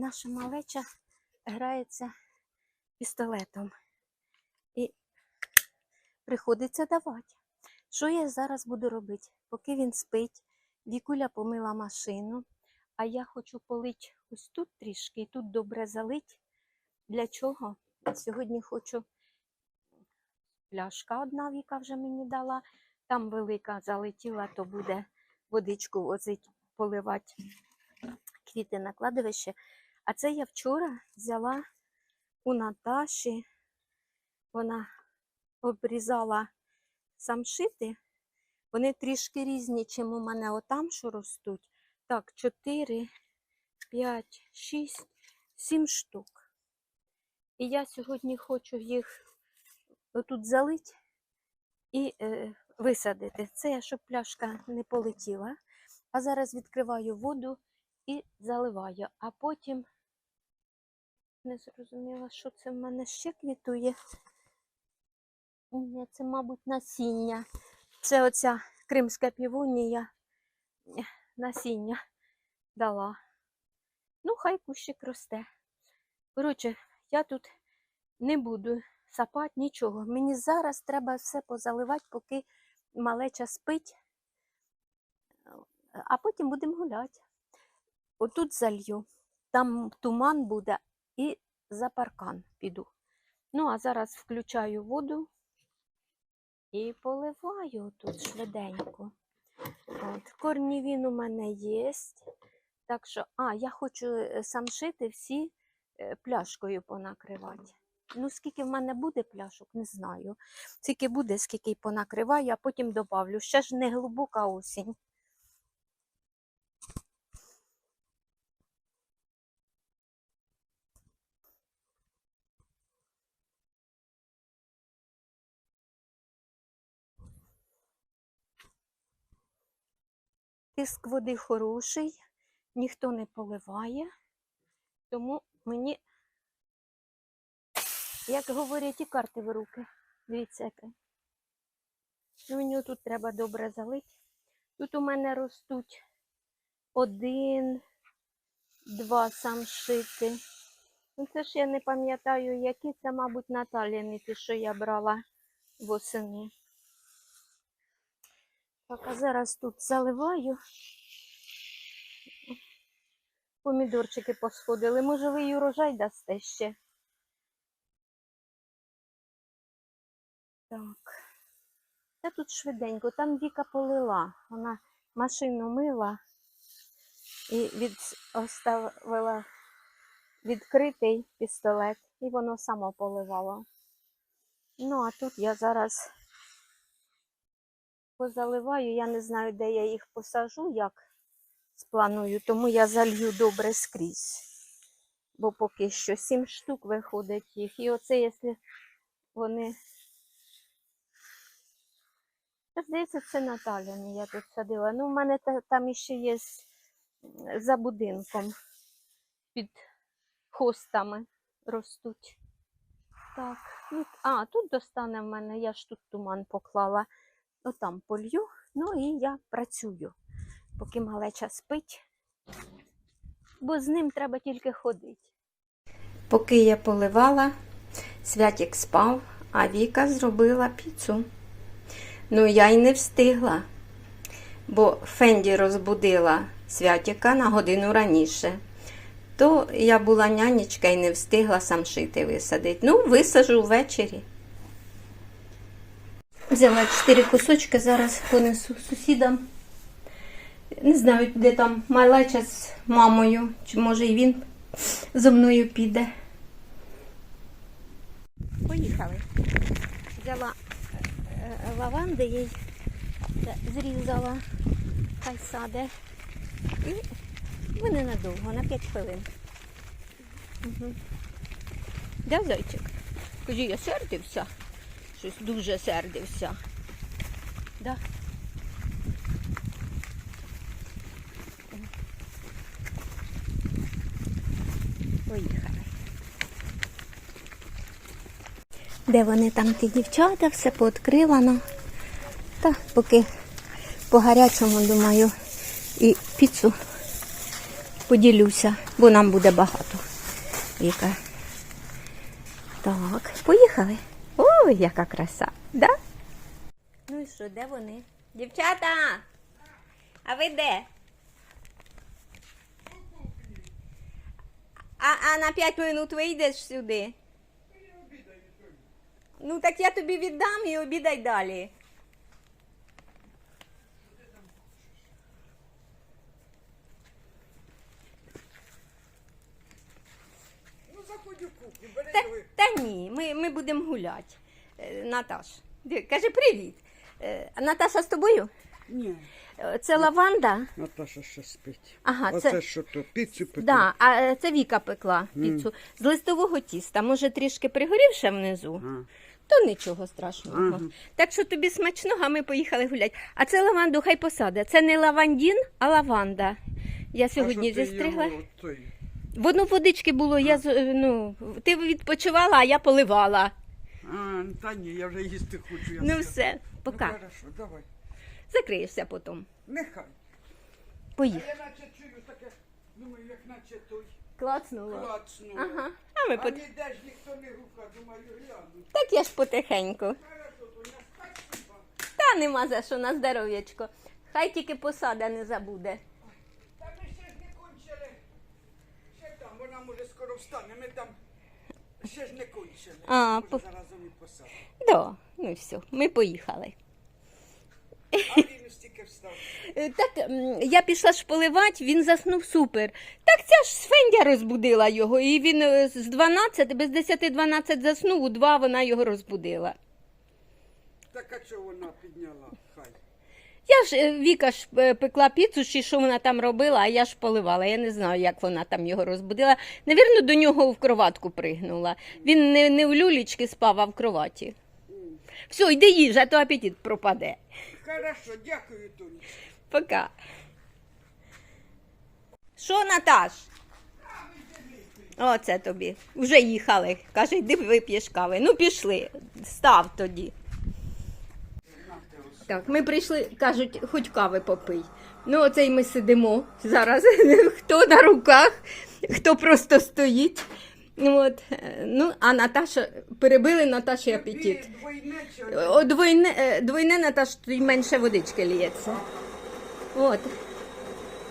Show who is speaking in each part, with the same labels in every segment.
Speaker 1: наша малеча грається пістолетом. І приходиться давати. Що я зараз буду робити? Поки він спить, Вікуля помила машину, а я хочу полити ось тут трішки, і тут добре залить. Для чого? Сьогодні хочу пляшка одна Віка вже мені дала. Там велика залетіла, то буде водичку возить, поливати квіти на кладовище. А це я вчора взяла у Наташі. Вона обрізала самшити. Вони трішки різні, чим у мене отам, що ростуть. Так, 4, 5, 6, 7 штук. І я сьогодні хочу їх отут залити і е, висадити. Це я, щоб пляшка не полетіла. А зараз відкриваю воду і заливаю. А потім не зрозуміла, що це в мене ще квітує. Ні, це, мабуть, насіння. Це оця кримська півонія е, насіння дала. Ну, хай кущик росте. Коротше, я тут не буду сапати нічого. Мені зараз треба все позаливати, поки малеча спить, а потім будемо гуляти. Отут залью, там туман буде і за паркан піду. Ну, а зараз включаю воду і поливаю тут швиденько. От, корнівін у мене є. Так що, а, я хочу е, самшити всі е, пляшкою понакривати. Ну, скільки в мене буде пляшок, не знаю. Скільки буде, скільки й понакриваю, а потім добавлю. Ще ж не глибока осінь. Тиск води хороший, ніхто не поливає, тому мені, як говорять, і карти в руки. Дивіться, яке. Ну, мені тут треба добре залити. Тут у мене ростуть один, два самшити. Ну, це ж я не пам'ятаю, які це, мабуть, Наталіни, ті, що я брала восени. Так, а зараз тут заливаю. Помідорчики посходили. Може, ви й урожай дасте ще. Так. Це тут швиденько. Там Віка полила. Вона машину мила і від... оставила відкритий пістолет, і воно само поливало. Ну, а тут я зараз позаливаю. Я не знаю, де я їх посажу, як спланую, тому я залью добре скрізь. Бо поки що сім штук виходить їх. І оце, якщо вони. Здається, це Наталяни я тут садила. Ну, в мене там іще є за будинком під хостами ростуть. Так, ну, а, тут достане в мене, я ж тут туман поклала. Отам полью, ну і я працюю, поки малеча спить, бо з ним треба тільки ходити. Поки я поливала, Святік спав, а Віка зробила піцу. Ну, я й не встигла, бо Фенді розбудила Святіка на годину раніше. То я була нянечка і не встигла сам шити висадити. Ну, висажу ввечері. Взяла чотири кусочки, зараз понесу сусідам. Не знаю, де там малеча з мамою, чи може і він зо мною піде. Поїхали. Взяла е, лаванди, їй зрізала, хай саде. І ми ненадовго, на 5 хвилин. Угу. Де зайчик? Кажи, я сердився. Щось дуже сердився. Да? Поїхали. Де вони там ті дівчата, все пооткривано. Та поки по гарячому, думаю, і піцу поділюся, бо нам буде багато. Віка. Так, поїхали. Ой, яка краса, да? Ну і що, де вони? Дівчата! А ви де? А, а на 5 минут вийдеш сюди? Ну так я тобі віддам і обідай далі.
Speaker 2: Ну, заходь у кухню, бери
Speaker 1: Та, та ні, ми, ми будемо гуляти. Е, Наташ, кажи привіт. Е, Наташа з тобою?
Speaker 2: Ні,
Speaker 1: Е, Це лаванда.
Speaker 2: Наташа ще спить.
Speaker 1: Ага,
Speaker 2: Оце
Speaker 1: це-
Speaker 2: що то, піцу пекли?
Speaker 1: Да, а е, це Віка пекла піцу з листового тіста. Може, трішки пригорівше внизу,
Speaker 2: А.
Speaker 1: то нічого страшного.
Speaker 2: Ага.
Speaker 1: Так що тобі смачного, а ми поїхали гуляти. А це лаванду хай посаде. Це не лавандін, а лаванда. Я сьогодні зістригла. Воно водички було, я з- е, ну, ти відпочивала, а я поливала.
Speaker 2: А, та ні, я вже їсти хочу. Я
Speaker 1: Ну
Speaker 2: все.
Speaker 1: все,
Speaker 2: Ну,
Speaker 1: пока.
Speaker 2: хорошо, давай.
Speaker 1: Закриєшся потім.
Speaker 2: Нехай. А я наче чую таке, думаю, як наче той
Speaker 1: Клацнуло.
Speaker 2: клацнуло.
Speaker 1: Ага. А ми
Speaker 2: А
Speaker 1: пот...
Speaker 2: ніде ж ніхто не рука, думаю, гляну.
Speaker 1: Так я ж потихеньку.
Speaker 2: Хорошо, Тоня, спасибо.
Speaker 1: Та нема за що на здоров'ячко. Хай тільки посада не забуде.
Speaker 2: Та ми ще ж не кончили. Там, може скоро встане, ми там ще ж не кончили.
Speaker 1: А, по-
Speaker 2: заразом і посадимо.
Speaker 1: Да, ну все, ми поїхали.
Speaker 2: А він стільки встав.
Speaker 1: Е, Так м, я пішла ж поливати, він заснув супер. Так ця ж Свендя розбудила його, і він е, з 12, без 10-12 заснув, у 2 вона його розбудила.
Speaker 2: Так а чого вона підняла?
Speaker 1: Я ж е, Віка ж е, пекла піцу, чи що вона там робила, а я ж поливала. Я не знаю, як вона там його розбудила. Навірно, до нього в кроватку пригнула. Він не, не в люлічки спав, а в кроваті. Все, йди їж, а то апетит пропаде.
Speaker 2: Хорошо, дякую, Тоні.
Speaker 1: Пока. Що, Наташ? Оце тобі. Вже їхали. Каже, йди вип'єш кави. Ну, пішли. Став тоді. Так, ми прийшли, кажуть, хоч кави попий. Ну, оце й ми сидимо зараз. Хто на руках, хто просто стоїть. От. Ну, а Наташа, перебили Наташі апетит. О, Двойне, е, двойне Наташ, тоді менше водички лється. От.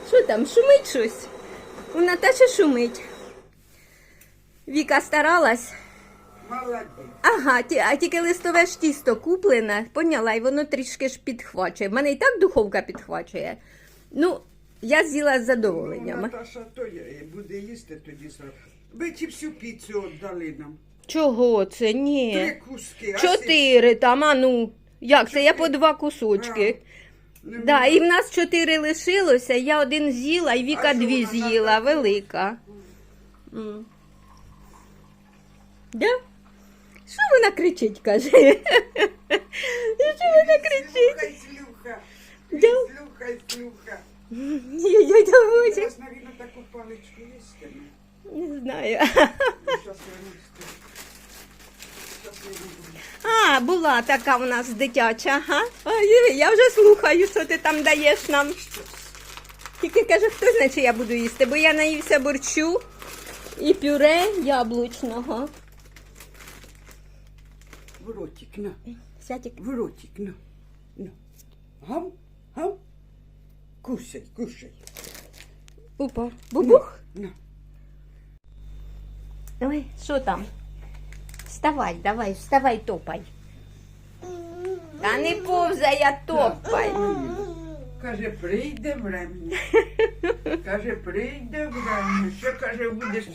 Speaker 1: Що там, шумить щось? У Наташі шумить. Віка старалась.
Speaker 2: Молодець.
Speaker 1: Ага, ті, а тільки листове ж тісто куплене, поняла, і воно трішки ж підхвачує. В мене і так духовка підхвачує. Ну, я з'їла з
Speaker 2: Ну,
Speaker 1: задоволенням.
Speaker 2: Наташа то є, буде їсти тоді зразу. Ви ті всю піцу віддали нам.
Speaker 1: Чого це?
Speaker 2: Три
Speaker 1: Ні.
Speaker 2: куски. а
Speaker 1: Чотири там, а ну. Як це? Я по два кусочки.
Speaker 2: Не
Speaker 1: Да, і в нас чотири лишилося, я один з'їла, і Віка
Speaker 2: А що
Speaker 1: дві
Speaker 2: вона
Speaker 1: з'їла,
Speaker 2: так?
Speaker 1: велика. М. Да? Що вона кричить, каже? Що вона кричить?
Speaker 2: Слюха.
Speaker 1: Да.
Speaker 2: Слухай, слюха.
Speaker 1: Я
Speaker 2: Зараз, навіть, таку паличку їстиме.
Speaker 1: Не знаю.
Speaker 2: Їм.
Speaker 1: А, була така в нас дитяча, ага. Я вже слухаю, що ти там даєш нам. Тільки каже, хто знає, чи я буду їсти, бо я наївся борщу і пюре яблучного.
Speaker 2: В ротик, на.
Speaker 1: Сятик.
Speaker 2: В ротик, на. На. Гам, гам. Кушай, кушай.
Speaker 1: Опа. Бубух.
Speaker 2: На.
Speaker 1: Ой, що там? Вставай, давай, вставай, топай. Та не повзай, а топай.
Speaker 2: Каже, прийде врем'я. Каже, прийде врем'я. Що каже, будеш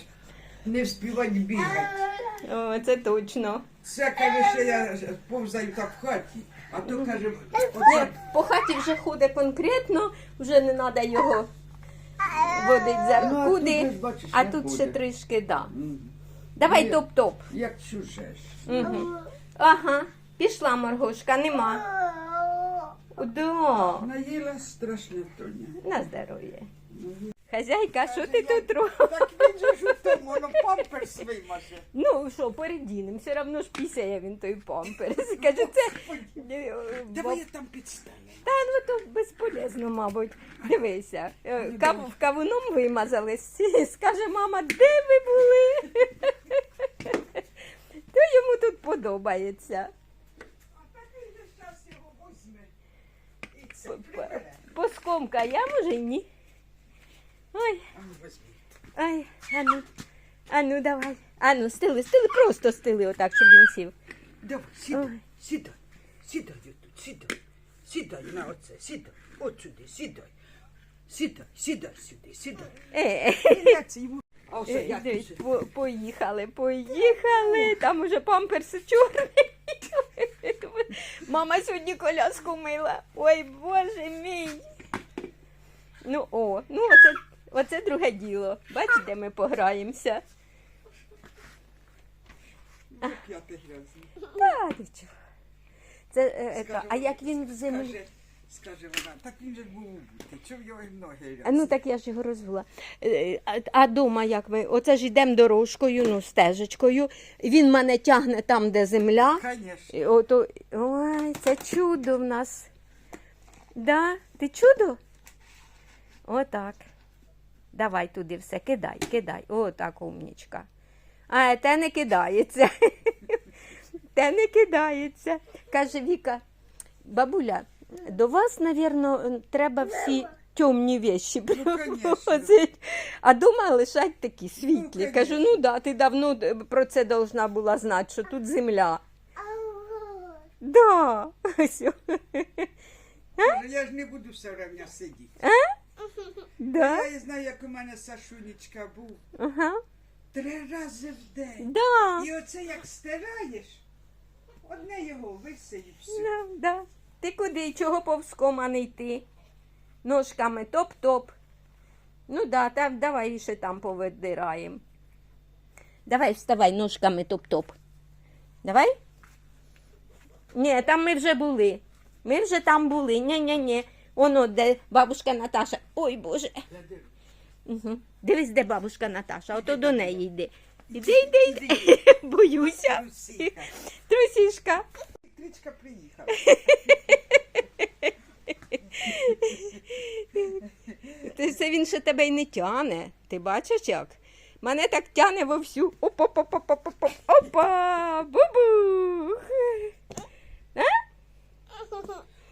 Speaker 2: не вспівати бігати.
Speaker 1: О, це точно.
Speaker 2: Це каже, що я повзаю так в хаті. А то каже,
Speaker 1: Ні, по хаті вже ходить конкретно, вже не треба його водить за
Speaker 2: Ну, а
Speaker 1: куди,
Speaker 2: тут, бачиш,
Speaker 1: а
Speaker 2: не
Speaker 1: тут ще
Speaker 2: ходить.
Speaker 1: трішки, да.
Speaker 2: м,
Speaker 1: Давай
Speaker 2: Ні.
Speaker 1: топ-топ.
Speaker 2: як чуже ж.
Speaker 1: Угу. Ага, пішла моргошка, нема. Да.
Speaker 2: Наїла страшне Тоня.
Speaker 1: На здоров'я. Хазяйка, що ти тут робиш?
Speaker 2: Так він же ж у тому, воно памперс вимаже.
Speaker 1: Ну що, передінем, все одно ж пісяє він той памперс. Каже, це.
Speaker 2: Давай я там підставлю.
Speaker 1: Та ну то безполезно, мабуть. Дивися. е, Кав, кавуном вимазались. Скаже, мама, де ви були? То йому тут подобається.
Speaker 2: А так він же зараз його прибере.
Speaker 1: Поскомка, я може ні. Ой,
Speaker 2: А ну
Speaker 1: ай, ану, ану, давай. Ану, стили, стили, просто стили отак, щоб він сів.
Speaker 2: Давай, сідай,
Speaker 1: Ой.
Speaker 2: сідай, сідай тут, сідай, сідай на оце, сідай, от сюди, сідай, сідай, сідай сюди, сідай.
Speaker 1: Е,
Speaker 2: Прийняться йому. А ось
Speaker 1: е,
Speaker 2: як ти
Speaker 1: по, поїхали, поїхали. Там уже памперси чорні. Мама сьогодні коляску мила. Ой, боже мій. Ну о, ну оце, друге діло. Бачите, ми пограємося.
Speaker 2: п'яти грязні.
Speaker 1: Та, ти чого? Це, е, е, а як він в землі?
Speaker 2: Скаже, скаже вона, так він же був убитий, чого в його і ноги
Speaker 1: А
Speaker 2: грязні?
Speaker 1: ну так я ж його розвела. Е, А, а дома як ми? Оце ж йдемо дорожкою, ну, стежечкою. Він мене тягне там, де земля.
Speaker 2: Конечно.
Speaker 1: І ото, ой, це чудо в нас. Да? Ти чудо? Отак. Давай туди все, кидай, кидай. Отак, умнічка. А те не кидається. Те не кидається. Каже Віка, бабуля, до вас, напевно, треба всі темні вещі привозити, а дома лишать такі світлі. Кажу, ну да, ти давно про це должна була знати, що тут земля. Да. Ось.
Speaker 2: Я ж не буду все время сидіти.
Speaker 1: Да.
Speaker 2: Я знаю, як у мене Сашунечка був.
Speaker 1: Ага.
Speaker 2: Три рази в день.
Speaker 1: Да.
Speaker 2: І оце як стираєш, одне його висе все.
Speaker 1: Да, да. Ти куди? Чого повзком, а не йти? Ножками топ-топ. Ну да, та, давай ще там повидираємо. Давай вставай ножками топ-топ. Давай? Ні, там ми вже були. Ми вже там були. Ні-ні-ні. Воно, де бабушка Наташа. Ой, Боже. Угу. Дивись, де бабушка Наташа, ото до неї йди. Іди, йди, йди. Боюся.
Speaker 2: Трусіха.
Speaker 1: Трусішка.
Speaker 2: Електричка приїхала.
Speaker 1: Ти це він ще тебе й не тяне. Ти бачиш як? Мене так тяне вовсю. Опа-па-па-па-па. Опа! Бубух!
Speaker 2: А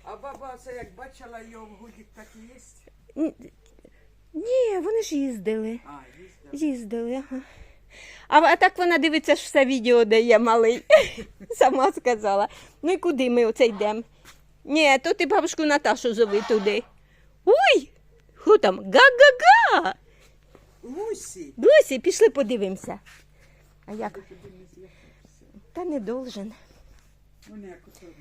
Speaker 2: баба це як бачила його в гудік так і є.
Speaker 1: Ні, вони ж їздили.
Speaker 2: А, їздила.
Speaker 1: Їздили, ага. А, а так вона дивиться ж все відео, де є малий. Сама сказала. Ну і куди ми оце йдемо? Ні, то ти бабушку Наташу зови туди. Ой! Хто там? Га-га-га!
Speaker 2: Лусі.
Speaker 1: Досі, пішли подивимося. А як? Та не должен.
Speaker 2: Ото начнуть вчора.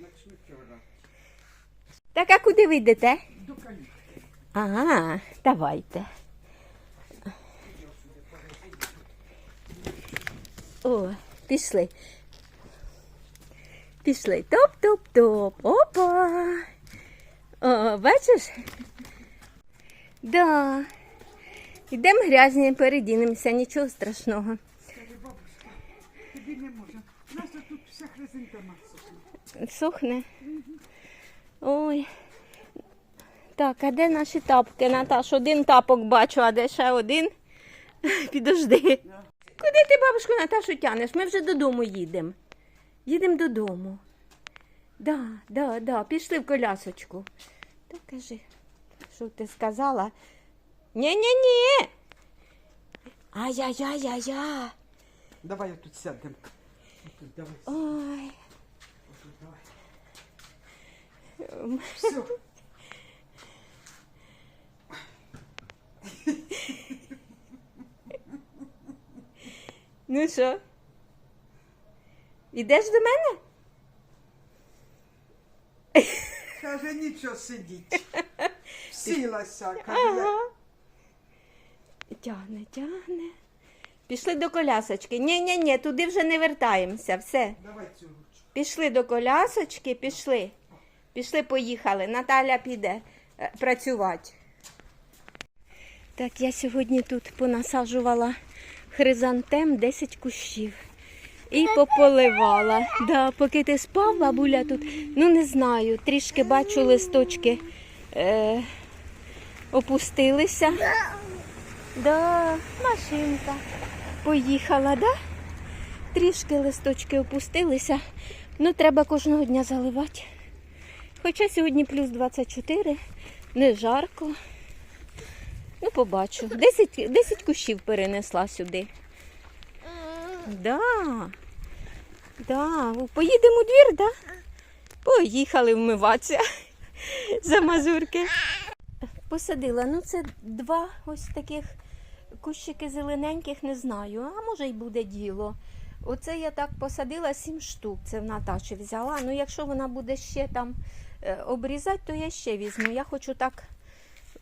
Speaker 1: Так, а куди ви йдете?
Speaker 2: До калітки.
Speaker 1: Ага, давайте. О, пішли. Пішли. Топ-топ-топ. Опа. О, бачиш? Да. Йдемо грязні, передінемося, нічого страшного.
Speaker 2: Бабушка, тобі не можна. Нас тут вся хризантема сохне.
Speaker 1: Сохне. Ой. Так, а де наші тапки, Наташ? Один тапок бачу, а де ще один? Підожди. Куди ти бабушку Наташу тянеш? Ми вже додому їдемо. Їдемо додому. Да, да, да, пішли в колясочку. Та кажи, що ти сказала? Ні-ні-ні. Ай-яй-яй-яй-яй.
Speaker 2: Давай тут сядемо. Давай.
Speaker 1: Ой.
Speaker 2: Тут давай. Все.
Speaker 1: Ну що? Ідеш до мене?
Speaker 2: Каже, нічого сидіть. Сілася, каже.
Speaker 1: Ага. Тягне, тягне. Пішли до колясочки. Ні, ні, ні, туди вже не вертаємося. Все.
Speaker 2: Давай цю ручку.
Speaker 1: Пішли до колясочки, пішли. Пішли, поїхали. Наталя піде е, працювати. Так, я сьогодні тут понасаджувала хризантем 10 кущів. І пополивала. Да, поки ти спав, бабуля тут, ну не знаю, трішки бачу листочки е, опустилися. Да, машинка поїхала, да? Трішки листочки опустилися. Ну, треба кожного дня заливати. Хоча сьогодні плюс 24, не жарко. Ну, побачу. 10, 10 кущів перенесла сюди. Да. Да. Поїдемо у двір, да? Поїхали вмиватися за мазурки. Посадила. Ну, це два ось таких кущики зелененьких, не знаю. А може й буде діло. Оце я так посадила сім штук. Це в Наташі взяла. Ну, якщо вона буде ще там обрізати, то я ще візьму. Я хочу так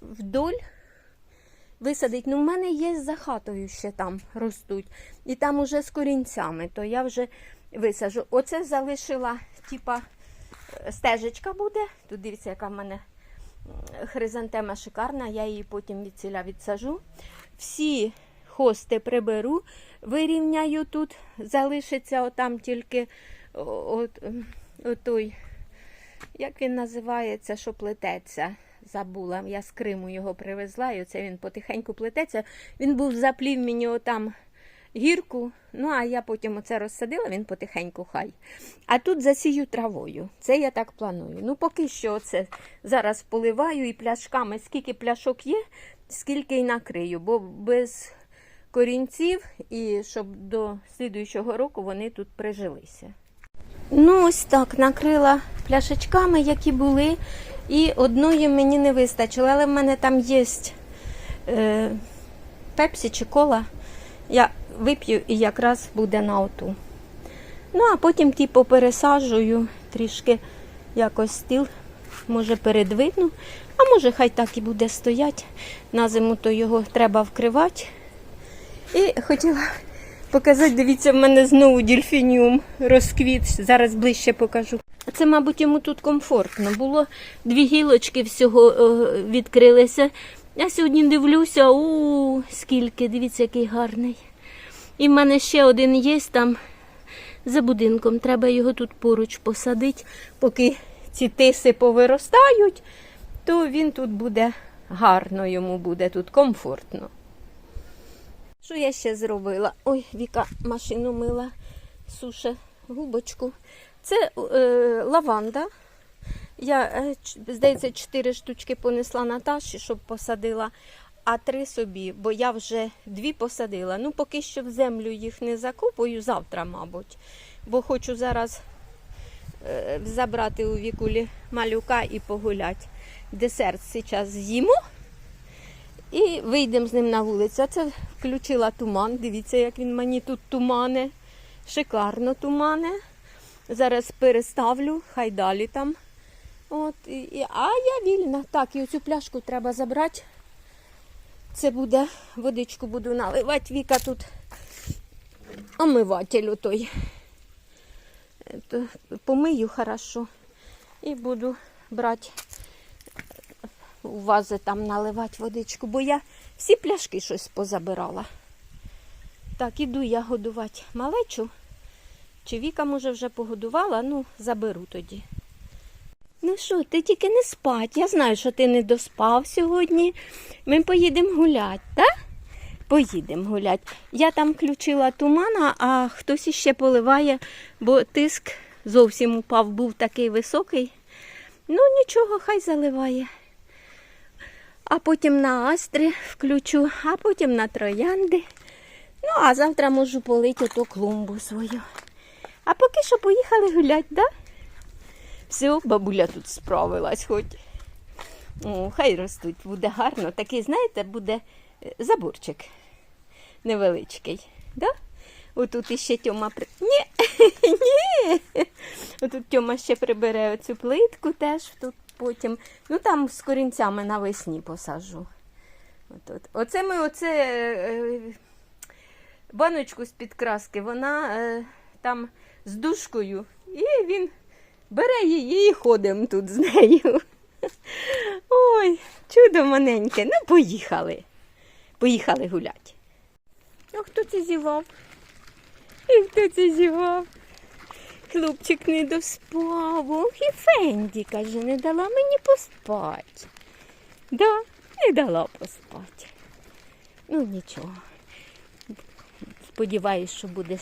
Speaker 1: вдоль висадити. Ну, в мене є за хатою ще там ростуть. І там уже з корінцями, то я вже висажу. Оце залишила, типа, е, стежечка буде. Тут дивіться, яка в мене хризантема шикарна, я її потім від ціля відсажу. Всі хости приберу, вирівняю тут, залишиться отам тільки от, отой, як він називається, що плететься. Забула, я з Криму його привезла, і оце він потихеньку плететься. Він був заплів мені отам гірку, ну а я потім оце розсадила, він потихеньку хай. А тут засію травою. Це я так планую. Ну, поки що оце зараз поливаю і пляшками, скільки пляшок є, скільки й накрию, бо без корінців і щоб до слідуючого року вони тут прижилися. Ну, ось так накрила пляшечками, які були, і одної мені не вистачило, але в мене там є е, пепсі чи кола. Я вип'ю і якраз буде на оту. Ну, а потім ті попересаджую, трішки якось стіл, може передвину, а може хай так і буде стояти. На зиму то його треба вкривати. І хотіла показати, дивіться, в мене знову дельфініум розквіт. Зараз ближче покажу. Це, мабуть, йому тут комфортно. Було дві гілочки всього е, відкрилися. Я сьогодні дивлюся, у скільки, дивіться, який гарний. І в мене ще один є там за будинком. Треба його тут поруч посадити, поки ці тиси повиростають, то він тут буде гарно йому буде, тут комфортно. Що я ще зробила? Ой, Віка машину мила, суше губочку. Це е, лаванда. Я, е, здається, чотири штучки понесла Наташі, щоб посадила, а три собі, бо я вже дві посадила. Ну, поки що в землю їх не закопую, завтра, мабуть. Бо хочу зараз е, забрати у вікулі малюка і погуляти. Десерт зараз з'їмо і вийдемо з ним на вулицю. Це включила туман. Дивіться, як він мені тут тумане. Шикарно тумане. Зараз переставлю, хай далі там. От, і, і, а я вільна. Так, і оцю пляшку треба забрати. Це буде, водичку буду наливати. Віка тут омиватель той. Е, Помию хорошо. І буду брати у вази там наливати водичку, бо я всі пляшки щось позабирала. Так, іду я годувати малечу. Чи Віка, може, вже погодувала, ну, заберу тоді. Ну що, ти тільки не спать. Я знаю, що ти не доспав сьогодні. Ми поїдемо гуляти, так? Поїдемо гуляти. Я там включила тумана, а хтось іще поливає, бо тиск зовсім упав, був такий високий. Ну, нічого, хай заливає. А потім на астри включу, а потім на троянди. Ну, а завтра можу полити ту клумбу свою. А поки що поїхали гуляти, да? Все, бабуля тут справилась хоч. О, хай ростуть, буде гарно. Такий, знаєте, буде е, заборчик невеличкий. Да? Отут іще Тьома при... Ні, ні. Отут Тьома ще прибере оцю плитку теж тут потім. Ну там з корінцями навесні посаджу. Отут. Оце ми оце е, баночку з-під краски, вона е, там з дужкою, і він бере її і ходимо тут з нею. Ой, чудо маленьке. Ну, поїхали. Поїхали гуляти. А хто це зівав? І хто це зівав? Хлопчик не доспав. Ох, і Фенді, каже, не дала мені поспати. Да, не дала поспати. Ну нічого. Сподіваюсь, що будеш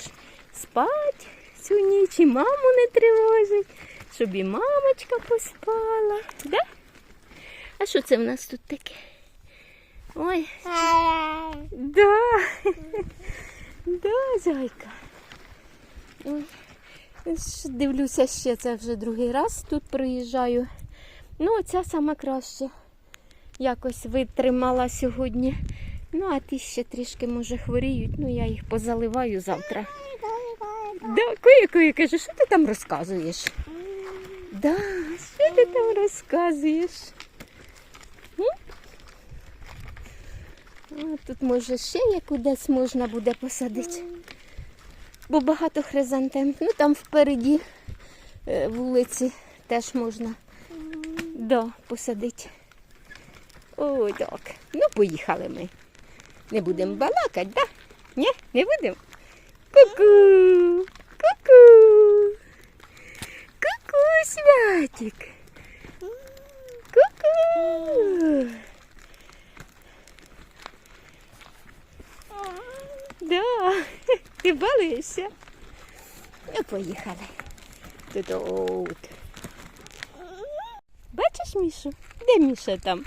Speaker 1: спати цю ніч і маму не тривожить, щоб і мамочка поспала. Да? А що це в нас тут таке? Ой, да. Да, зайка. Ой. Дивлюся ще, це вже другий раз тут приїжджаю. Ну, оця сама краще. Якось витримала сьогодні. Ну, а ті ще трішки, може, хворіють. Ну, я їх позаливаю завтра. Да, кує, кує, каже, що ти там розказуєш? Да, що ти там розказуєш? Тут може ще яку десь можна буде посадити. Бо багато хризантем. Ну там впереді е, вулиці теж можна да, посадити. Ой, так. Ну, поїхали ми. Не будемо балакати, да? Ні, не будемо? Ку-ку! Ку-ку! Ку-ку, святик! Ку-ку! Да, ти балуєшся? Ну, поїхали. Тут. Бачиш Мішу? Де Міша там?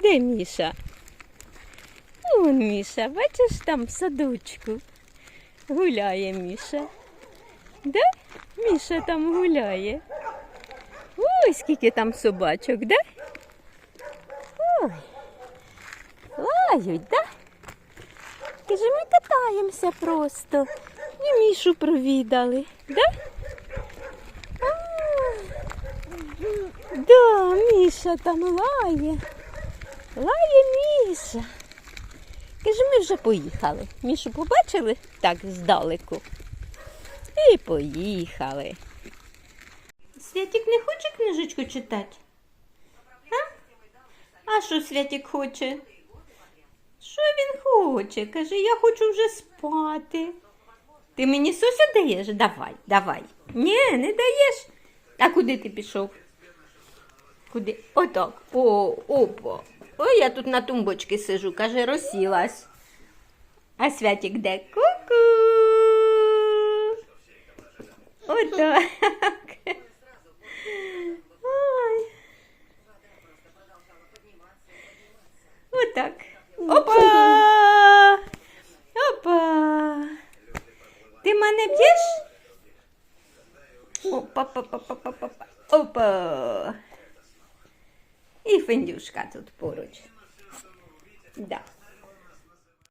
Speaker 1: Де Міша? Вон Міша, бачиш там садочку. Гуляє Міша. Да? Міша там гуляє. Ой, скільки там собачок, да? Ой. Лають, да? Каже, ми катаємося просто. І Мішу провідали, да? Да, Міша там лає. Лає Міша. Каже, ми вже поїхали. Мішу побачили так здалеку. І поїхали. Святик не хоче книжечку читати? А? Що Святик хоче? Що він хоче? Каже, я хочу вже спати. Ти мені Сосю даєш? Давай, давай. Ні, не даєш. А куди ти пішов? Куди? Отак. О, опа. Ой, я тут на тумбочці сижу, каже, розсілась. А святик де? Ку-ку. Отак. Ой. Отак. Опа! Опа! Ти мене б'єш? Опа, па, па, па, па, па, па. Опа! І фендюшка тут поруч. Да.